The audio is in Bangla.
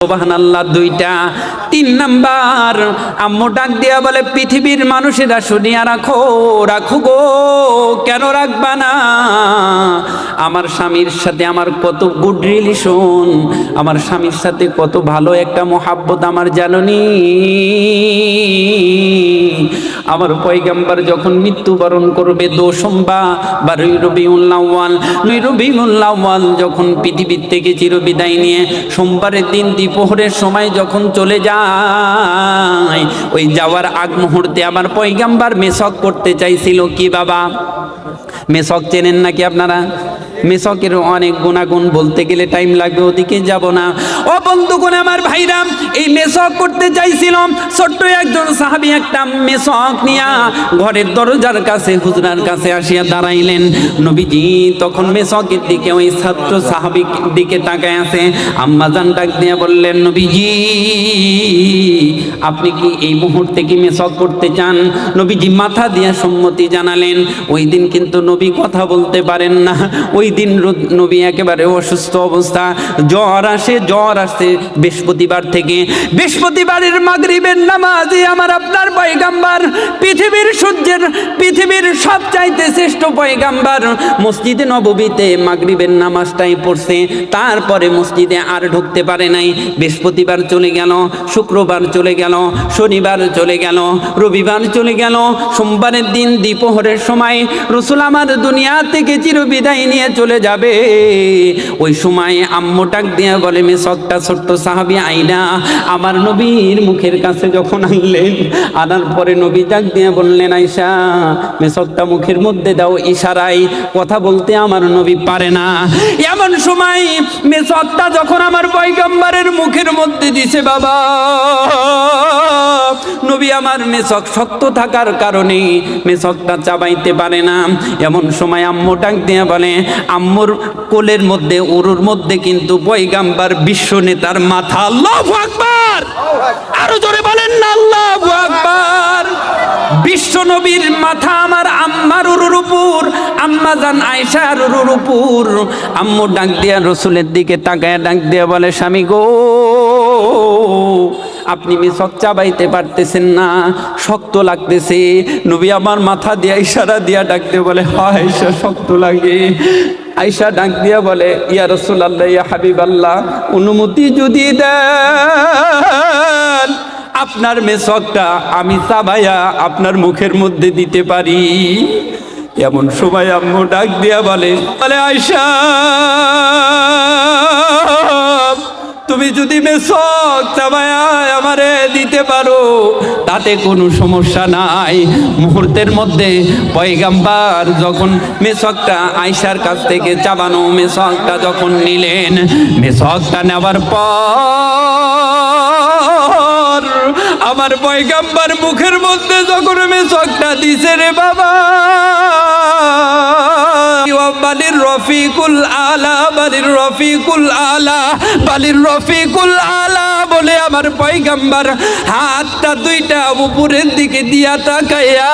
সোবাহান আল্লাহ দুইটা। তিন নাম্বার, আম্মু ডাক দিয়া বলে, পৃথিবীর মানুষেরা শুনিয়া রাখো রাখো গো, কেন রাখবা না? আমার স্বামীর সাথে আমার কত গুড রিলেশন আমার স্বামীর সাথে কত ভালো একটা মহাব্বত আমার জাননি। আমার পয়গাম্বার যখন মৃত্যুবরণ করবে দোসম্বা বারুই রবিউল্লাওয়াল রবিউল্লাওয়াল যখন পৃথিবীর থেকে চিরবিদায় নিয়ে সোমবারের দিন দ্বিপোহরের সময় যখন চলে যায়, ওই যাওয়ার আগ মুহূর্তে আমার পয়গাম্বার মেসক করতে চাইছিল। কি বাবা? মেসক চেনেন নাকি আপনারা? মেসকের অনেক গুণাগুণ বলতে গেলে টাইম লাগবে, ওদিকে যাব না। ও বন্ধুগণ, আমার ভাইরাম এই মেসক করতে চাইছিলাম ছোট্ট একজন সাহাবি একটা মেসক নিয়া ঘরের দরজার কাছে হুজরার কাছে আসিয়া দাঁড়াইলেন। নবীজি তখন মেসকের দিকে ওই ছাত্র সাহাবিক দিকে তাকায় আছে। আম্মাজান ডাক দিয়া বললেন নবীজি আপনি কি এই মুহূর্তে কি মেসক করতে চান? নবীজি মাথা দিয়ে সম্মতি জানালেন। ওই দিন কিন্তু নবী কথা বলতে পারেন না। ওই দিন নবী একেবারে অসুস্থ অবস্থা। জ্বর আসে জ্বর আসে বৃহস্পতিবার থেকে। বৃহস্পতিবারের মাগরিবের নামাজে আমার আপনার পয়গাম্বার। পৃথিবীর সূর্যের, পৃথিবীর সব চাইতে শ্রেষ্ঠ পয়গাম্বার। মসজিদে নববীতে মাগরিবের নামাজটাই পড়ছে। তারপরে মসজিদে আর ঢুকতে পারে নাই। বৃহস্পতিবার চলে গেল, শুক্রবার চলে গেল। শনিবার চলে গেল, রবিবার চলে গেল, সোমবারের দিন দ্বিপোহরের সময় রসুল আমার দুনিয়া থেকে চিরবিদায় নিয়ে চলে যাবে। ওই সময় আম্মু দিয়ে বলে মেসকটা ছোট্ট সাহাবি, আইনা। আমার নবীর মুখের কাছে যখন আনলেন, আনার পরে নবী ডাক দিয়ে বললেন আইসা মেসকটা মুখের মধ্যে দাও ইশারায়। কথা বলতে আমার নবী পারে না। এমন সময় মেসকটা যখন আমার পয়গম্বরের মুখের মধ্যে দিছে, বাবা আমার মেসক শক্ত থাকার কারণে মেসকটা চাবাইতে পারে না। এমন সময় আম্মু ডাক দিয়ে বলে, আম্মুর কোলের মধ্যে, উরুর মধ্যে কিন্তু পয়গাম্বার বিশ্ব নেতার মাথা। আল্লাহ আকবার! আরও জোরে বলেন না আল্লাহ আকবার! বিশ্ব নবীর মাথা আমার আম্মার উরুর উপর, আম্মা জান আয়সার উরুর উপর। আম্মু ডাক দিয়া রসুলের দিকে তাকায় ডাক দিয়া বলে, স্বামী গো আপনি মেসক চাবাইতে পারতেছেন না, শক্ত লাগতেছে। নবী আমার মাথা দিয়া ইশারা দিয়া ডাকতে বলে, হয় শক্ত লাগে। আয়সা ডাক দিয়া বলে, ইয়া রসুল আল্লাহ ইয়া হাবিব আল্লাহ অনুমতি যদি দেন, আপনার মেসকটা আমি চাবাইয়া আপনার মুখের মধ্যে দিতে পারি। এমন সময় আম্মু ডাক দিয়া বলে বলে আয়সা তুমি যদি মেসক দিতে পারো, তাতে কোনো সমস্যা নাই। মুহূর্তের মধ্যে পয়গাম্বার যখন মেসকটা আয়সার কাছ থেকে চাবানো মেসকটা যখন নিলেন, মেসকটা নেওয়ার পর আমার পয়গাম্বার মুখের মধ্যে যখন মেসকটা দিছে রে বাবা রফিকুল আলা, বালির রফিকুল আলা, বালির রফিকুল আলা বলে আমার পয়গাম্বার, হাতটা দুইটা উপরের দিকে দিয়া তাকাইয়া